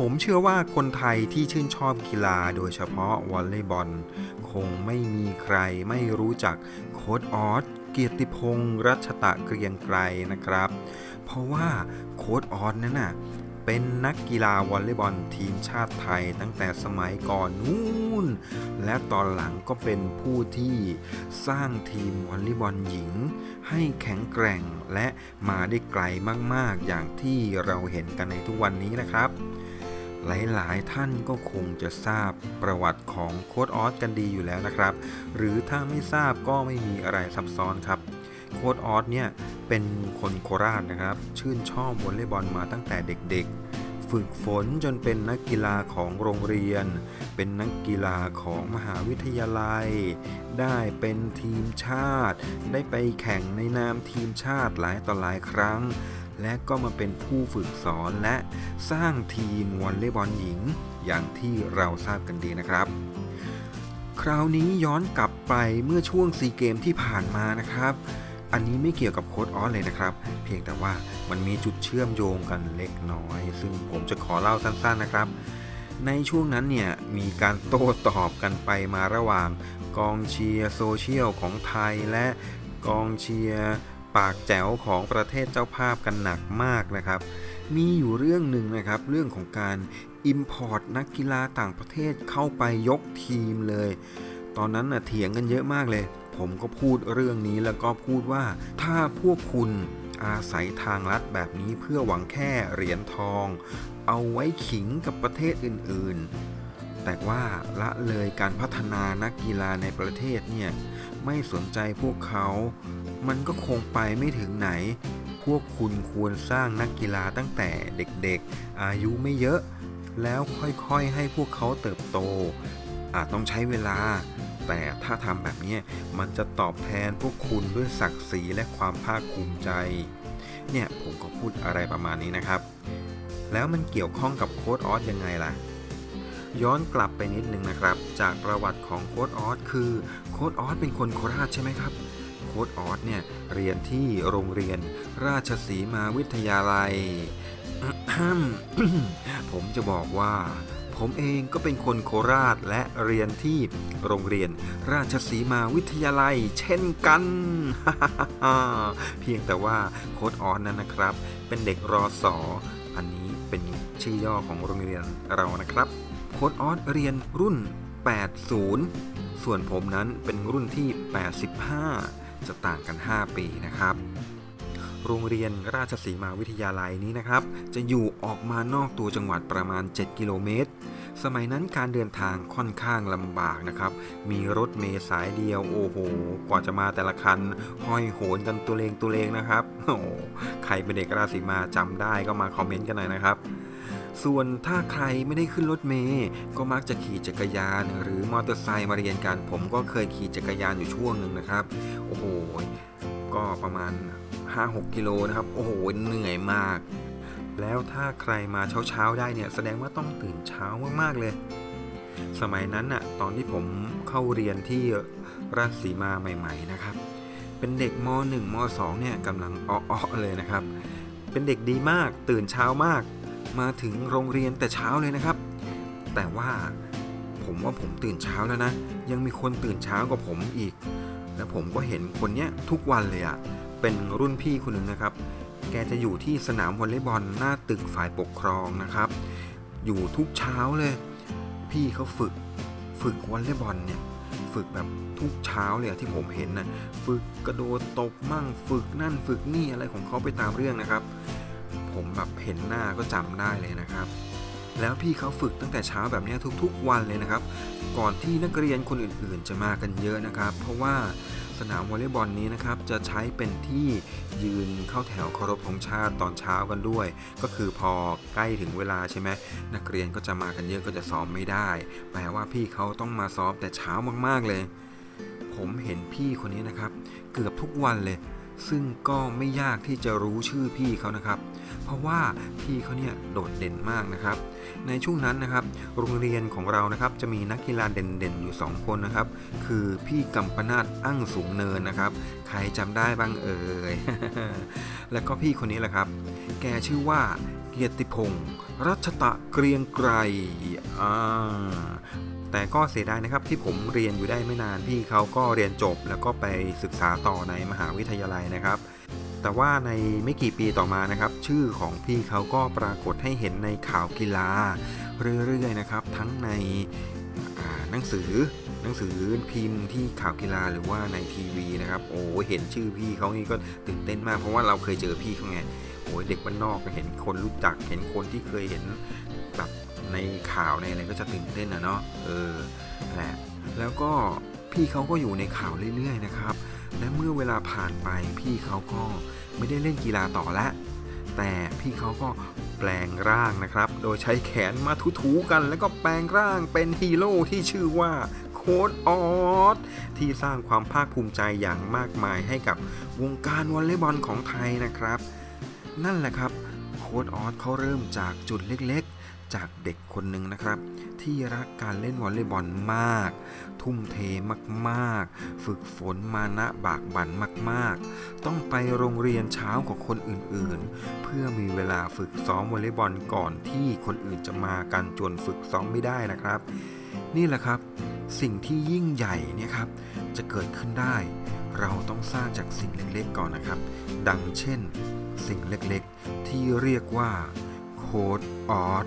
ผมเชื่อว่าคนไทยที่ชื่นชอบกีฬาโดยเฉพาะวอลเลย์บอล คงไม่มีใครไม่รู้จักโค้ดออสเกียรติพงษ์รัชตะเกรียงไกรนะครับ เพราะว่าโค้ดออสนั้นน่ะเป็นนักกีฬาวอลเลย์บอลทีมชาติไทยตั้งแต่สมัยก่อนนู้นและตอนหลังก็เป็นผู้ที่สร้างทีมวอลเลย์บอลหญิง ให้แข็งแกร่งและมาได้ไกลมากๆ อย่างที่เราเห็นกันในทุกวันนี้นะครับ หลายๆ ท่านก็คงจะทราบประวัติของโค้ดออสกันดีอยู่แล้วนะครับ หรือถ้าไม่ทราบก็ไม่มีอะไรซับซ้อนครับ โค้ดออสเนี่ยเป็นคนโคราชนะครับ ชื่นชอบวอลเลย์บอลมาตั้งแต่เด็กๆ ฝึกฝนจนเป็นนักกีฬาของโรงเรียน เป็นนักกีฬาของมหาวิทยาลัย ได้เป็นทีมชาติ ได้ไปแข่งในนามทีมชาติหลายต่อหลายครั้ง และก็มาเป็นผู้ฝึกสอนและสร้างทีมวอลเลย์บอลหญิง อย่างที่เราทราบกันดีนะครับ คราวนี้ย้อนกลับไปเมื่อช่วงซีเกมที่ผ่านมานะครับ อันนี้ไม่เกี่ยวกับโค้ดออสเลยนะครับ เพียงแต่ว่ามันมีจุดเชื่อมโยงกันเล็กน้อย ซึ่งผมจะขอเล่าสั้นๆนะครับในช่วงนั้นเนี่ยมีการโต้ตอบกันไปมาระหว่าง กองเชียร์โซเชียลของไทยและกองเชียร์ ปากแจ๋วของประเทศเจ้าภาพกันหนักมากนะครับ มีอยู่เรื่องหนึ่งนะครับ เรื่องของการ Import นักกีฬาต่างประเทศเข้าไปยกทีมเลย ตอนนั้นน่ะเถียงกันเยอะมากเลย ผมก็พูดเรื่องนี้แล้วก็พูดว่าถ้าพวกคุณอาศัยทางลัดแบบนี้เพื่อหวังแค่เหรียญทอง เอาไว้ขิงกับประเทศอื่นๆ แต่ว่าละเลยการพัฒนานักกีฬาในประเทศเนี่ย ไม่สนใจพวกเขา มันก็คงไปไม่ถึงไหน พวกคุณควรสร้างนักกีฬาตั้งแต่เด็กๆ อายุไม่เยอะ แล้วค่อยๆให้พวกเขาเติบโต อาจต้องใช้เวลา แต่ถ้าทำแบบนี้มันจะตอบแทนพวกคุณด้วยศักดิ์ศรีและความภาคภูมิใจ เนี่ยผมก็พูดอะไรประมาณนี้นะครับ แล้วมันเกี่ยวข้องกับโค้ดออสยังไงล่ะย้อนกลับไปนิดนึงนะครับ จากประวัติของโค้ดออสคือโค้ดออสเป็นคนโคราชใช่ไหมครับ ค้ดออสเนี่ยเรียนที่โรงเรียนราชสีมาวิทยาลัย ผมจะบอกว่า ผมเองก็เป็นคนโคราชและเรียนที่โรงเรียนราชสีมาวิทยาลัย เช่นกัน เพียงแต่ว่าโค้ดออสนั้นนะครับ เป็นเด็กรอสออันนี้เป็นชื่อย่อของโรงเรียนเรานะครับ โค้ดออสเรียนรุ่น 80 ส่วนผมนั้นเป็นรุ่นที่ 85 จะต่างกัน 5 ปีนะครับ โรงเรียนราชสีมาวิทยาลัยนี้นะครับ จะอยู่ออกมานอกตัวจังหวัดประมาณ 7 กิโลเมตร สมัยนั้นการเดินทางค่อนข้างลำบากนะครับ มีรถเมล์สายเดียวโอ้โห กว่าจะมาแต่ละคัน ห้อยโหนกันตัวเลงตัวเลงนะครับ โอ้ใครเป็นเด็กราชสีมาจำได้ก็มาคอมเมนต์กันหน่อยนะครับ ส่วนถ้าใครไม่ได้ขึ้นรถเมล์ก็มักจะขี่จักรยาน หรือมอเตอร์ไซค์มาเรียนกัน ผมก็เคยขี่จักรยานอยู่ช่วงหนึ่งนะครับ โอ้โห ก็ประมาณ 5-6 กิโลนะครับ โอ้โห เหนื่อยมาก แล้วถ้าใครมาเช้าๆได้เนี่ย แสดงว่าต้องตื่นเช้ามากๆเลย สมัยนั้นน่ะ ตอนที่ผมเข้าเรียนที่ราชสีมาใหม่ ๆ นะครับ เป็นเด็กม .1 ม .2 เนี่ยกำลังอ้อๆเลยนะครับ เป็นเด็กดีมาก ตื่นเช้ามาก มาถึงโรงเรียนแต่เช้าเลยนะครับ แต่ว่าผมว่าผมตื่นเช้าแล้วนะ ยังมีคนตื่นเช้ากว่าผมอีก แล้วผมก็เห็นคนเนี้ยทุกวันเลยอะเป็นรุ่นพี่คนหนึ่งนะครับ แกจะอยู่ที่สนามวอลเลย์บอลหน้าตึกฝ่ายปกครองนะครับ อยู่ทุกเช้าเลย พี่เขาฝึกฝึกวอลเลย์บอลเนี่ยฝึกแบบทุกเช้าเลยที่ผมเห็นนะฝึกกระโดดตบมั่ง ฝึกนั่นฝึกนี่อะไรของเขาไปตามเรื่องนะครับ ผมแบบเห็นหน้าก็จำได้เลยนะครับ แล้วพี่เขาฝึกตั้งแต่เช้าแบบนี้ทุกๆวันเลยนะครับ ก่อนที่นักเรียนคนอื่นๆจะมากันเยอะนะครับ เพราะว่าสนามวอลเลย์บอลนี้นะครับจะใช้เป็นที่ยืนเข้าแถวเคารพธงชาติตอนเช้ากันด้วย ก็คือพอใกล้ถึงเวลาใช่ไหมนักเรียนก็จะมากันเยอะก็จะซ้อมไม่ได้ แปลว่าพี่เขาต้องมาซ้อมแต่เช้ามากๆเลย ผมเห็นพี่คนนี้นะครับ เกือบทุกวันเลย ซึ่งก็ไม่ยากที่จะรู้ชื่อพี่เขานะครับ เพราะว่าพี่เขาเนี่ยโดดเด่นมากนะครับ ในช่วงนั้นนะครับ โรงเรียนของเรานะครับจะมีนักกีฬาเด่นๆอยู่ 2 คนนะครับ คือพี่กัมปนาตอั้งสูงเนินนะครับ ใครจำได้บ้างเอ่ย แล้วก็พี่คนนี้แหละครับ แกชื่อว่าเกียรติพงศ์รัชตะเกรียงไกรอ่าแต่ก็เสียดายนะครับที่ผมเรียนอยู่ได้ไม่นานพี่เขาก็เรียนจบแล้วก็ไปศึกษาต่อในมหาวิทยาลัยนะครับ แต่ว่าในไม่กี่ปีต่อมานะครับ ชื่อของพี่เขาก็ปรากฏให้เห็นในข่าวกีฬาเรื่อยๆนะครับ ทั้งในหนังสือหนังสือพิมพ์ที่ข่าวกีฬาหรือว่าในทีวีนะครับ โอ้เห็นชื่อพี่เขานี่ก็ตื่นเต้นมาก เพราะว่าเราเคยเจอพี่เขาไงโอ้ยเด็กบ้านนอกก็เห็นคนรู้จัก เห็นคนที่เคยเห็นแบบในข่าวในอะไรก็จะตื่นเต้นนะเนาะเออแหละแล้วก็พี่เขาก็อยู่ในข่าวเรื่อยๆนะครับ และเมื่อเวลาผ่านไปพี่เขาก็ไม่ได้เล่นกีฬาต่อแล้วแต่พี่เขาก็แปลงร่างนะครับ โดยใช้แขนมาถูๆกัน แล้วก็แปลงร่างเป็นฮีโร่ที่ชื่อว่าโค้ดออสที่สร้างความภาคภูมิใจอย่างมากมายให้กับวงการวอลเลย์บอลของไทยนะครับ นั่นแหละครับ ค้ดออสเขาเริ่มจากจุดเล็กๆ จากเด็กคนหนึ่งนะครับ ที่รักการเล่นวอลเลย์บอลมาก ทุ่มเทมากๆ ฝึกฝนมานะบากบั่นมากๆ ต้องไปโรงเรียนเช้ากว่าคนอื่นๆ เพื่อมีเวลาฝึกซ้อมวอลเลย์บอลก่อนที่คนอื่นจะมากันจนฝึกซ้อมไม่ได้นะครับ นี่แหละครับ สิ่งที่ยิ่งใหญ่เนี่ยครับจะเกิดขึ้นได้ เราต้องสร้างจากสิ่งเล็กๆก่อนนะครับ ดังเช่น สิ่งเล็กๆ ที่เรียกว่าโค้ดออส